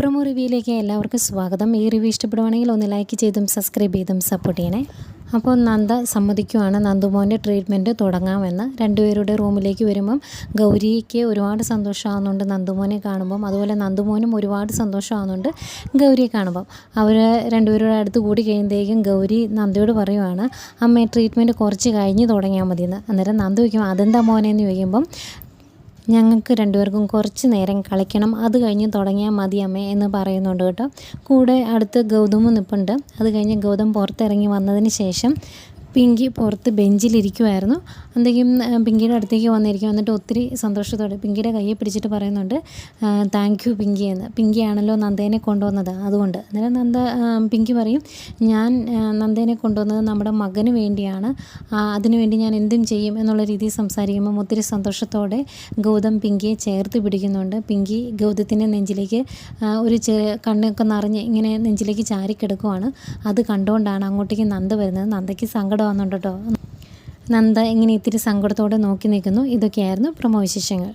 Promo റിവ്യൂയിലേക്ക് എല്ലാവർക്കും സ്വാഗതം. ഈ റിവ്യൂ ഇഷ്ടപ്പെടുവാണെങ്കിൽ ഒന്ന് ലൈക്ക് ചെയ്തും സബ്സ്ക്രൈബ് ചെയ്തും സപ്പോർട്ട് ചെയ്യണേ. അപ്പോൾ നന്ദ സമ്മതിക്കുവാണ്. നന്ദുമോന്റെ ട്രീറ്റ്മെന്റ് തുടങ്ങാമെന്ന്. രണ്ടുപേരുടെ റൂമിലേക്ക് വരുമ്പം ഗൗരിക്ക് ഒരുപാട് സന്തോഷമാകുന്നുണ്ട് നന്ദുമോനെ കാണുമ്പം. അതുപോലെ നന്ദുമോനും ഒരുപാട് സന്തോഷമാകുന്നുണ്ട് ഗൗരിയെ കാണുമ്പം. അവർ രണ്ടുപേരുടെ അടുത്ത് കൂടി കഴിയുമ്പോഴേക്കും ഗൗരി നന്ദയോട് പറയുവാണ് അമ്മേ ട്രീറ്റ്മെന്റ് കുറച്ച് കഴിഞ്ഞ് തുടങ്ങിയാൽ മതിയെന്ന്. അന്നേരം നന്ദു ചോദിക്കും അതെന്താ മോനെ? എന്ന് ചോദിക്കുമ്പം ഞങ്ങൾക്ക് രണ്ടുപേർക്കും കുറച്ച് നേരം കളിക്കണം. അത് കഴിഞ്ഞ് തുടങ്ങിയാൽ മതി അമ്മേ എന്ന് പറയുന്നുണ്ട് കേട്ടോ. കൂടെ അടുത്ത് ഗൗതമും നിൽപ്പുണ്ട് അത് കഴിഞ്ഞ് ഗൗതം പുറത്തിറങ്ങി വന്നതിന് ശേഷം പിങ്കി പുറത്ത് ബെഞ്ചിലിരിക്കുമായിരുന്നു എന്തെങ്കിലും പിങ്കിയുടെ അടുത്തേക്ക് വന്നിരിക്കും. എന്നിട്ട് ഒത്തിരി സന്തോഷത്തോടെ പിങ്കിയുടെ കയ്യെ പിടിച്ചിട്ട് പറയുന്നുണ്ട് താങ്ക് യു പിങ്കി എന്ന്. പിങ്കിയാണല്ലോ നന്ദേനെ കൊണ്ടുവന്നത് അതുകൊണ്ട്. അന്നേരം നന്ദ പിങ്കി പറയും ഞാൻ നന്ദേനെ കൊണ്ടുവന്നത് നമ്മുടെ മകന് വേണ്ടിയാണ്. അതിനുവേണ്ടി ഞാൻ എന്തും ചെയ്യും എന്നുള്ള രീതിയിൽ സംസാരിക്കുമ്പം ഒത്തിരി സന്തോഷത്തോടെ ഗൗതം പിങ്കിയെ ചേർത്ത് പിടിക്കുന്നുണ്ട്. പിങ്കി ഗൗതത്തിന്റെ നെഞ്ചിലേക്ക് ഒരു ചെ കണ്ണൊക്കെ നിറഞ്ഞ് ഇങ്ങനെ നെഞ്ചിലേക്ക് ചാരിക്കിടക്കുവാണ്. അത് കണ്ടുകൊണ്ടാണ് അങ്ങോട്ടേക്ക് നന്ദ വരുന്നത്. നന്ദയ്ക്ക് സങ്കടം വന്നുണ്ട് കേട്ടോ നന്ദ ഇങ്ങനെ ഇത്തിരി സങ്കടത്തോടെ നോക്കി നിൽക്കുന്നു. ഇതൊക്കെയായിരുന്നു പ്രമോ വിശേഷങ്ങൾ.